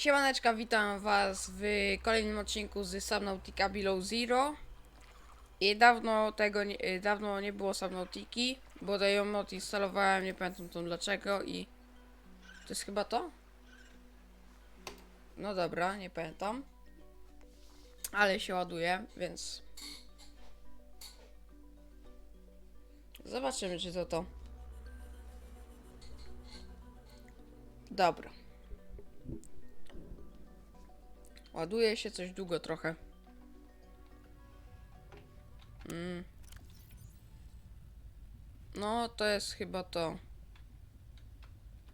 Siemaneczka, witam was w kolejnym odcinku z Subnautica Below Zero. I dawno tego nie, y, dawno nie było Subnautiki, bo ją mod instalowałem, nie pamiętam tam dlaczego i... To jest chyba to? No dobra, nie pamiętam. Ale się ładuje, więc... Zobaczymy, czy to to. Dobra. Ładuje się coś długo trochę. Mm. No, to jest chyba to.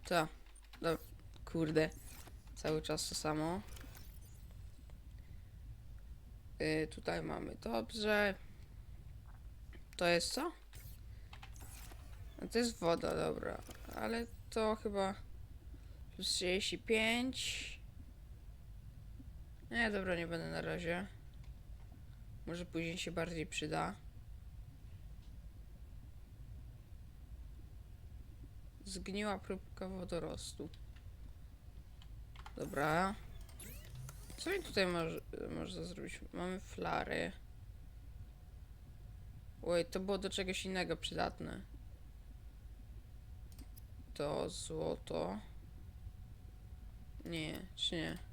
To. No, kurde. Cały czas to samo. Y, tutaj mamy dobrze. To jest co? No to jest woda, dobra. Ale to chyba plus 35. Nie, dobra, nie będę na razie. Może później się bardziej przyda. Zgniła próbka wodorostu. Dobra. Co mi tutaj może, można zrobić? Mamy flary. Oj, to było do czegoś innego przydatne. To złoto. Nie, czy nie?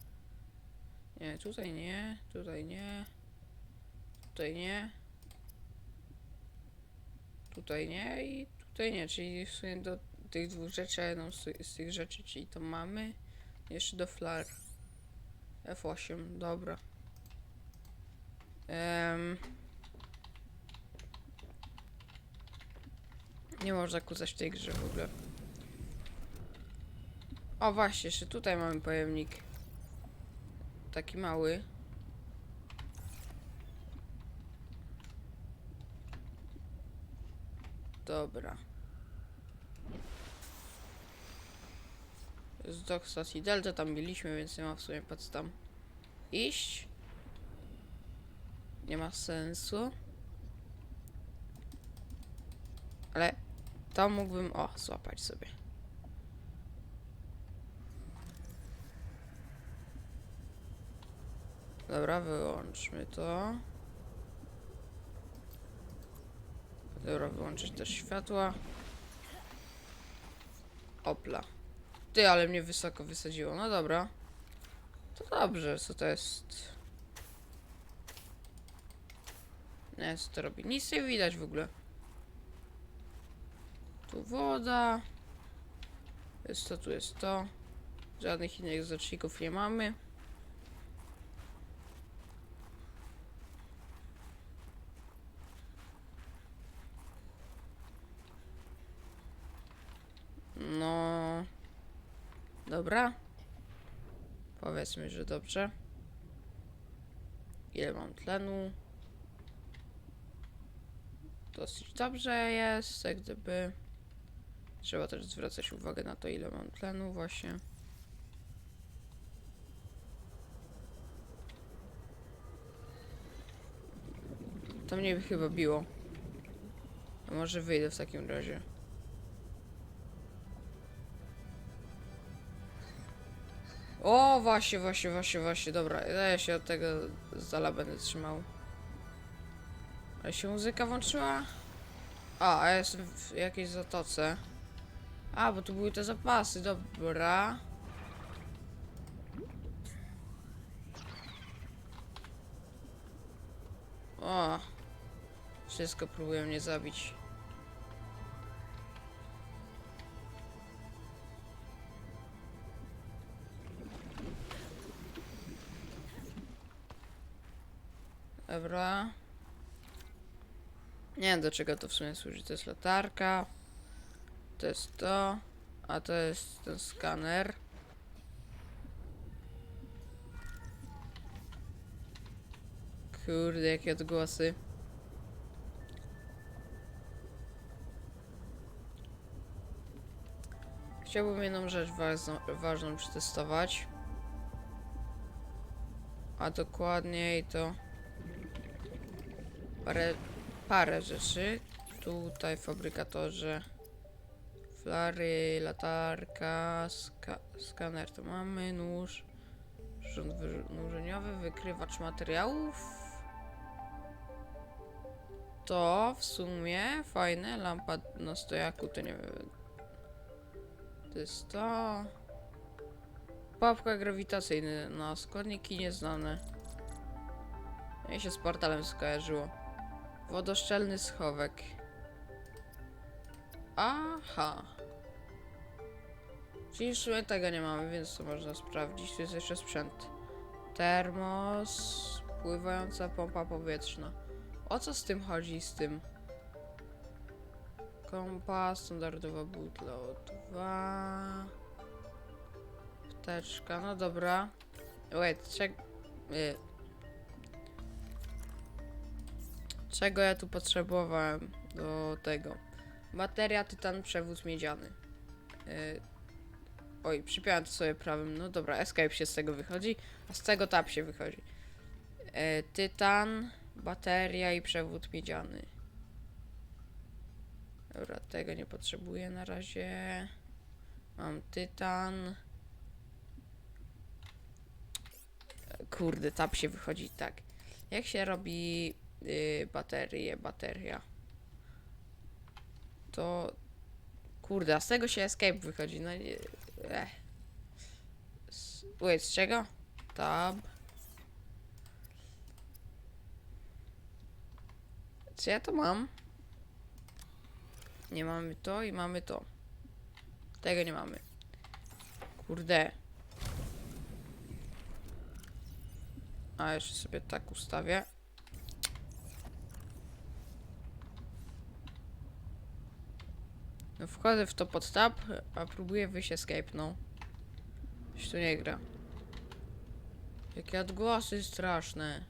Nie, tutaj nie, tutaj nie. Tutaj nie. Tutaj nie i tutaj nie, czyli w sumie do tych dwóch rzeczy, a jedną z, z tych rzeczy, czyli to mamy. Jeszcze do flar. F8, dobra. Em. Nie można kuzać w tej grze w ogóle. O właśnie, jeszcze tutaj mamy pojemnik. Taki mały. Dobra. Z dok stacji Delta tam byliśmy, więc nie ma w sumie po co tam iść. Nie ma sensu. Ale to mógłbym, o, złapać sobie. Dobra, wyłączmy to. Dobra, wyłączyć też światła. Opla. Ty, ale mnie wysoko wysadziło. No dobra. To dobrze, co to jest? Nie, co to robi? Nic nie widać w ogóle. Tu woda. Jest to, tu jest to. Żadnych innych zaczników nie mamy. No. Dobra. Powiedzmy, że dobrze. Ile mam tlenu? Dosyć dobrze jest, jak gdyby. Trzeba też zwracać uwagę na to, ile mam tlenu, właśnie. To mnie chyba biło. A może wyjdę w takim razie. O, właśnie, właśnie, właśnie, właśnie, dobra, ja się od tego z dala będę trzymał. Ale się muzyka włączyła? A, a jestem w jakiejś zatoce. A, bo tu były te zapasy, dobra. O, wszystko próbują mnie zabić. Dobra. Nie wiem do czego to w sumie służy. To jest latarka. To jest to. A to jest ten skaner. Kurde, jakie odgłosy. Chciałbym jedną rzecz ważną, ważną przetestować. A dokładniej to parę, parę rzeczy. Tutaj fabrykatorze flary, latarka, ska skaner to mamy, nóż, przyrząd wynurzeniowy, wykrywacz materiałów. To w sumie fajne. Lampa na stojaku to nie wiem. To jest to. Pułapka grawitacyjna. No, składniki nieznane. Mi się z portalem skojarzyło. Wodoszczelny schowek. Aha. Czyli w sumie tego nie mamy, więc to można sprawdzić. Tu jest jeszcze sprzęt. Termos, pływająca pompa powietrzna. O co z tym chodzi z tym? Kompas, standardowa butla O2. Apteczka, no dobra. Wait, czek... y. Czego ja tu potrzebowałem do tego? Bateria, tytan, przewód miedziany. Y. Oj, przypiąłem to sobie prawym. No dobra, escape się z tego wychodzi, a z tego tab się wychodzi. Y. Tytan, bateria i przewód miedziany. Dobra, tego nie potrzebuję na razie. Mam tytan. Kurde, tab się wychodzi tak. Jak się robi y, baterię, bateria? To... Kurde, a z tego się escape wychodzi, no nie... Ech. S- Wait, z czego? Tab. Czy ja to mam? Nie mamy to i mamy to. Tego nie mamy. Kurde. A jeszcze sobie tak ustawię. Wchodzę w to pod tab, a próbuję wyjść escape, no. Coś tu nie gra. Jakie odgłosy straszne.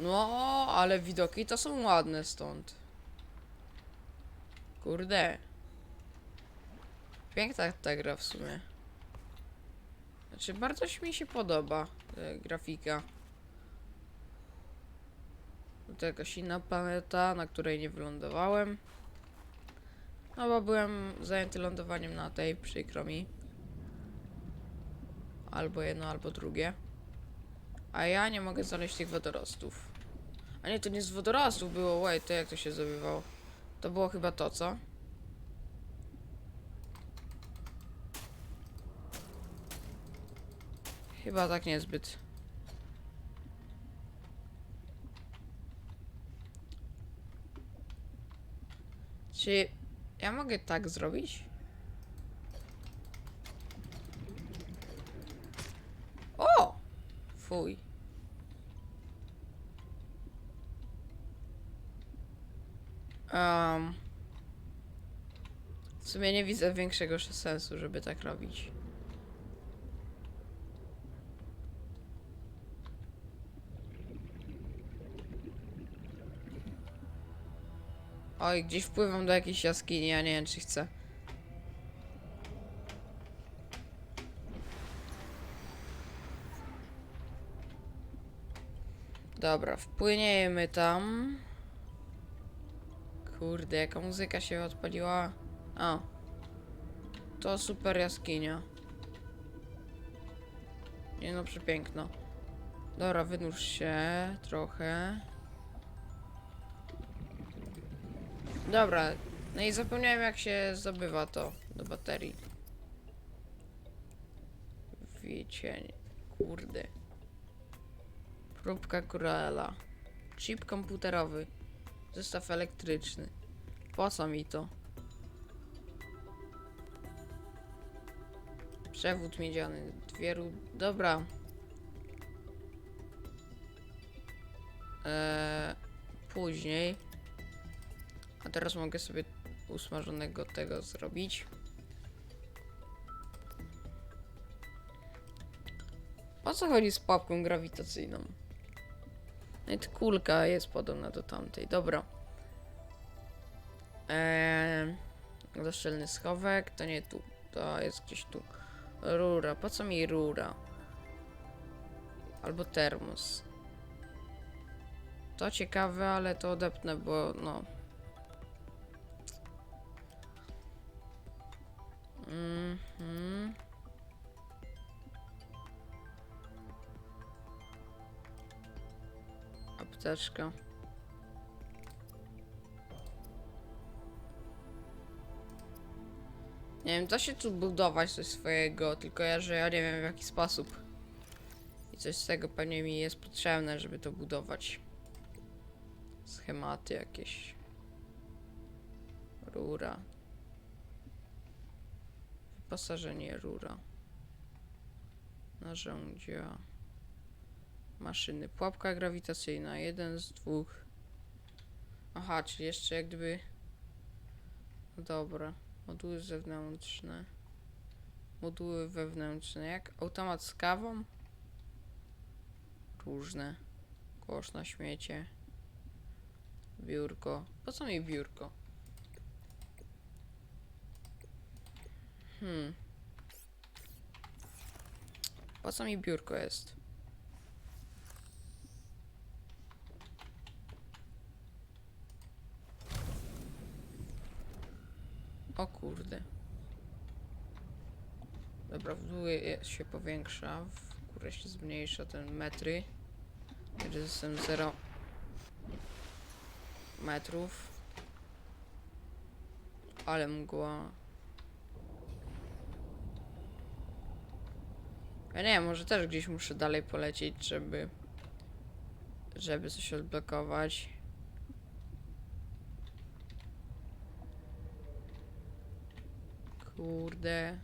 No, ale widoki to są ładne stąd. Kurde. Piękna ta gra w sumie. Znaczy, bardzo mi się podoba e, grafika. To jakaś inna planeta, na której nie wylądowałem. No bo byłem zajęty lądowaniem na tej, przykro mi. Albo jedno, albo drugie. A ja nie mogę znaleźć tych wodorostów. A nie, to nie z wodorostów było, wait, to jak to się zdobywało? To było chyba to, co? Chyba tak niezbyt. Czy ja mogę tak zrobić? O! Fuj. Um, w sumie nie widzę większego sensu, żeby tak robić. Oj, gdzieś wpływam do jakiejś jaskini, ja nie wiem czy chcę. Dobra, wpłyniemy tam. Kurde, jaka muzyka się odpaliła. O. To super jaskinia. Nie no, przepiękno. Dobra, wynurz się trochę. Dobra, no i zapomniałem jak się zdobywa to do baterii. Wiecie, kurde. Próbka Corella. Chip komputerowy. Zestaw elektryczny. Po co mi to? Przewód miedziany. Dwie ru... Dobra. Eee, później. A teraz mogę sobie usmażonego tego zrobić. O co chodzi z pułapką grawitacyjną? Nawet kulka jest podobna do tamtej. Dobra. Eee, doszczelny schowek. To nie tu. To jest gdzieś tu. Rura. Po co mi rura? Albo termos. To ciekawe, ale to odepnę, bo no. Mhm. Apteczka. Nie wiem, da się tu budować coś swojego, tylko ja, że ja nie wiem w jaki sposób. I coś z tego pewnie mi jest potrzebne, żeby to budować. Schematy jakieś. Rura. Wyposażenie rura. Narzędzia. Maszyny. Pułapka grawitacyjna. Jeden z dwóch. Aha, czyli jeszcze jak gdyby... No dobra. Moduły zewnętrzne. Moduły wewnętrzne. Jak automat z kawą? Różne. Kosz na śmiecie. Biurko. Po co mi biurko? Hmm. Po co mi biurko jest? O kurde. Dobra, w się powiększa, w górę się zmniejsza ten metry. Kiedy jestem 0 metrów. Ale mgła. Ja nie wiem, może też gdzieś muszę dalej polecieć, żeby żeby coś odblokować. Kurde.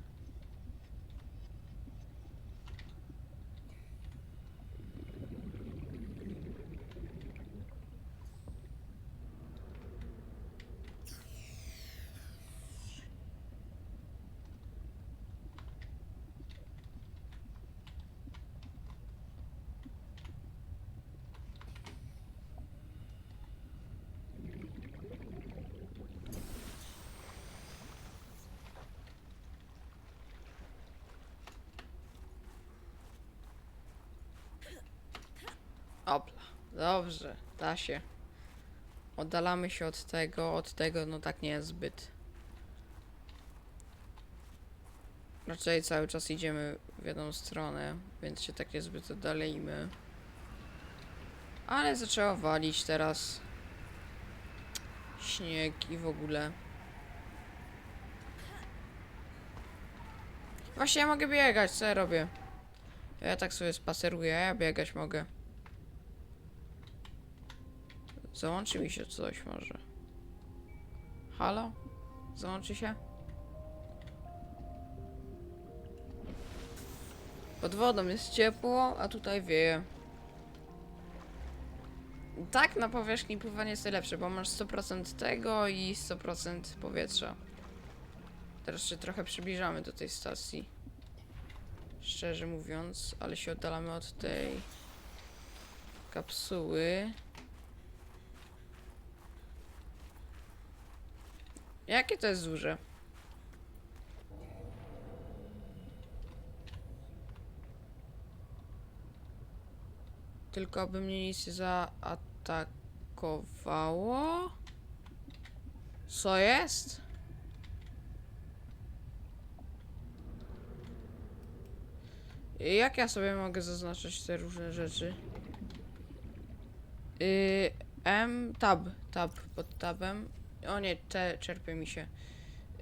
Opla. Dobrze, da się. Oddalamy się od tego, od tego, no tak nie jest zbyt. Raczej cały czas idziemy w jedną stronę, więc się tak niezbyt oddalejmy. Ale zaczęło walić teraz. Śnieg i w ogóle. Właśnie ja mogę biegać, co ja robię? Ja tak sobie spaceruję, a ja biegać mogę. Załączy mi się coś może. Halo? Załączy się? Pod wodą jest ciepło, a tutaj wieje. Tak, na powierzchni pływanie jest najlepsze, bo masz 100% tego i 100% powietrza. Teraz się trochę przybliżamy do tej stacji. Szczerze mówiąc, ale się oddalamy od tej kapsuły. Jakie to jest duże? Tylko by mnie nic nie zaatakowało. Co jest? Jak ja sobie mogę zaznaczyć te różne rzeczy? Yy, M, tab, tab, pod tabem. O nie, te czerpie mi się.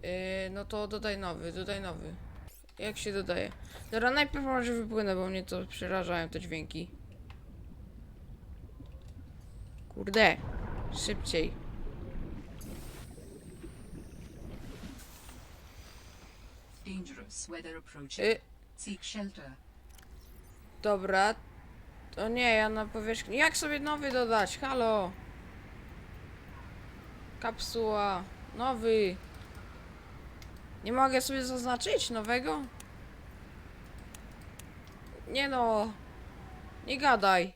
Yy, no to dodaj nowy, dodaj nowy. Jak się dodaje? Dobra, najpierw może wypłynę, bo mnie to przerażają te dźwięki. Kurde, szybciej. Dangerous weather approaching. Y, Seek shelter. dobra. To nie, ja na powierzchni. Jak sobie nowy dodać? Halo. Kapsuła. Nowy. Nie mogę sobie zaznaczyć nowego? Nie no. Nie gadaj.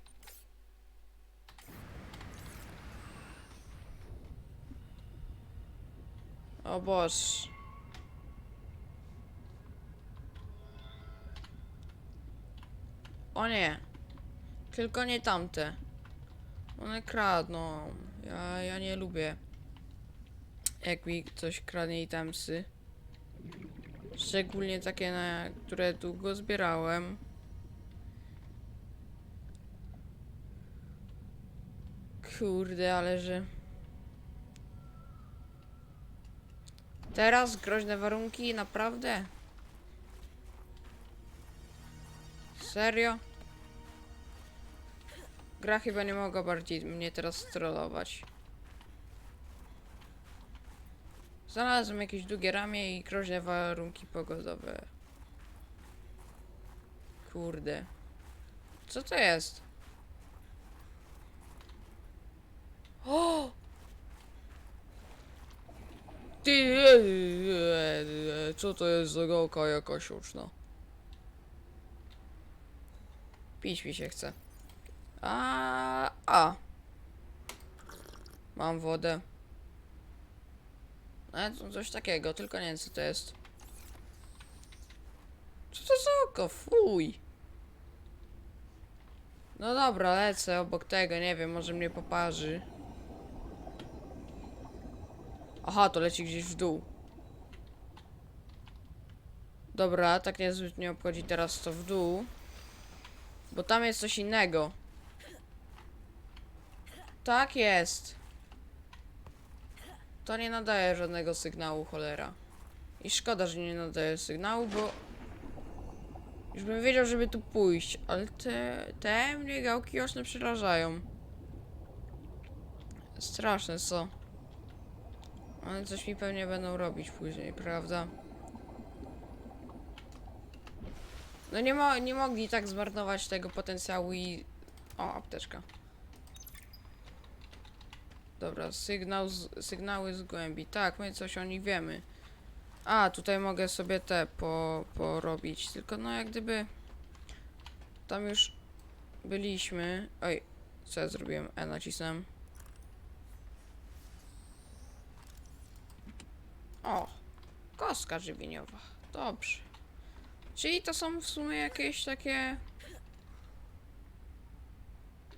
O Boż. O nie. Tylko nie tamte. One kradną. Ja, ja nie lubię. Jak mi coś kradnie itemsy. Szczególnie takie, na które długo zbierałem. Kurde, ale że... Teraz groźne warunki, naprawdę? Serio? Gra chyba nie mogła bardziej mnie teraz trollować. Znalazłem jakieś długie ramię i groźne warunki pogodowe. Kurde. Co to jest? O! Ty, co to jest za gałka jakaś uczna? Pić mi się chce. A, a. Mam wodę. Ale to coś takiego, tylko nie wiem co to jest. Co to za oko? Fuj. No dobra, lecę obok tego, nie wiem, może mnie poparzy. Aha, to leci gdzieś w dół. Dobra, tak niezbyt nie obchodzi teraz to w dół. Bo tam jest coś innego. Tak jest. To nie nadaje żadnego sygnału, cholera. I szkoda, że nie nadaje sygnału, bo... Już bym wiedział, żeby tu pójść, ale te, te mnie gałki oczne przerażają. Straszne są. One coś mi pewnie będą robić później, prawda? No nie, mo nie mogli tak zmarnować tego potencjału i... O, apteczka. Dobra, sygnał z, sygnały z głębi. Tak, my coś o nich wiemy. A, tutaj mogę sobie te po, porobić. Tylko no jak gdyby... Tam już byliśmy. Oj, co ja zrobiłem? E nacisnąłem. O, kostka żywieniowa. Dobrze. Czyli to są w sumie jakieś takie...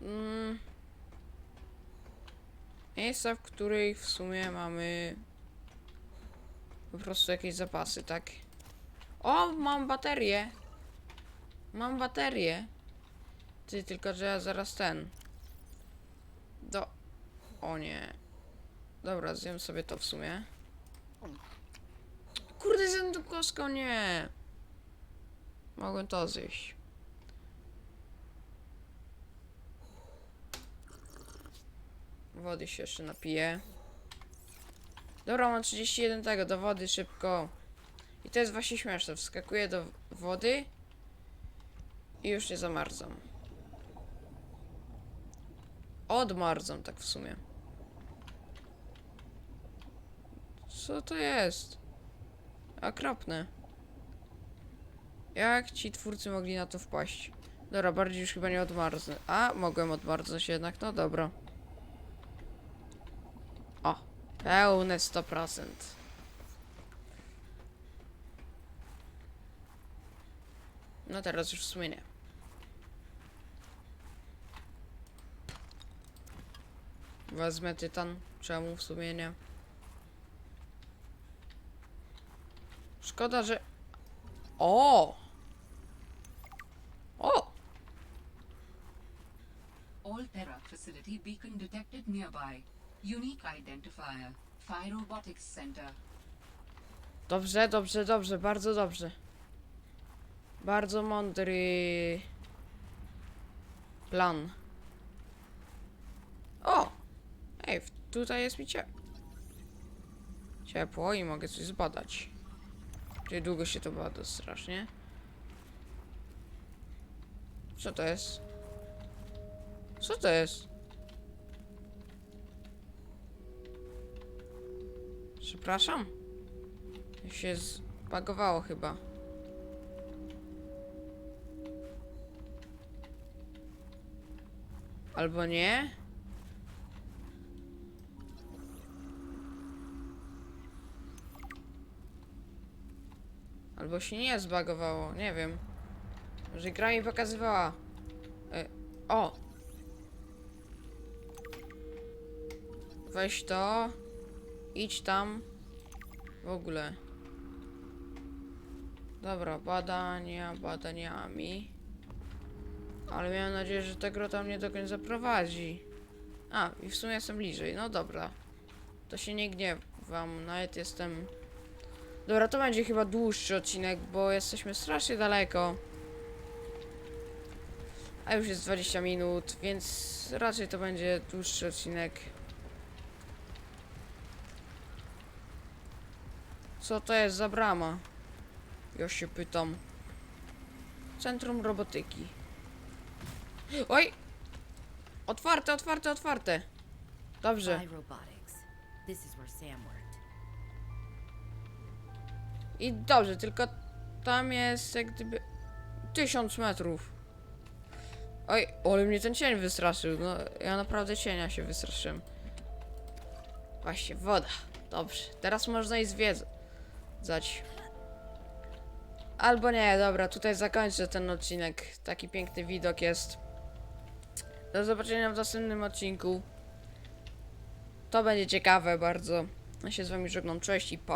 Mm, miejsca, w których w sumie mamy po prostu jakieś zapasy, tak? O, mam baterię. Mam baterię. Ty, tylko że ja zaraz ten. Do... O nie. Dobra, zjem sobie to w sumie. Kurde, zjem tą kostką, nie. Mogłem to zjeść. Wody się jeszcze napiję. Dobra, mam 31 tego, do wody szybko. I to jest właśnie śmieszne. Wskakuję do wody i już nie zamarzam. Odmarzam tak w sumie. Co to jest? Okropne. Jak ci twórcy mogli na to wpaść? Dobra, bardziej już chyba nie odmarznę. A, mogłem odmarznąć jednak, no dobra. O, pełne 100%. No teraz już w sumie nie. Wezmę tytan. Czemu w sumie nie? Szkoda, że... O! O! All Terra facility beacon detected nearby. Unique identifier. Phi Robotics Center. Dobrze, dobrze, dobrze, bardzo dobrze. Bardzo mądry plan. O! Ej, tutaj jest mi cie... ciepło i mogę coś zbadać. Czyli długo się to bada strasznie. Co to jest? Co to jest? Przepraszam? się zbagowało chyba. Albo nie? Albo się nie zbagowało, nie wiem. Może gra mi pokazywała. E, o! Weź to. Idź tam. W ogóle. Dobra, badania badaniami. Ale miałem nadzieję, że ta grota mnie do końca prowadzi. A, i w sumie jestem bliżej. No dobra. To się nie gniewam. Nawet jestem... Dobra, to będzie chyba dłuższy odcinek, bo jesteśmy strasznie daleko. A już jest 20 minut, więc raczej to będzie dłuższy odcinek. Co to jest za brama? Ja się pytam. Centrum robotyki. Oj! Otwarte, otwarte, otwarte. Dobrze. I dobrze, tylko tam jest jak gdyby tysiąc metrów. Oj, ale mnie ten cień wystraszył. No, ja naprawdę cienia się wystraszyłem. Właśnie, woda. Dobrze, teraz można i zwiedzać. Albo nie, dobra, tutaj zakończę ten odcinek. Taki piękny widok jest. Do zobaczenia w następnym odcinku. To będzie ciekawe bardzo. Ja się z wami żegnam, cześć i pa.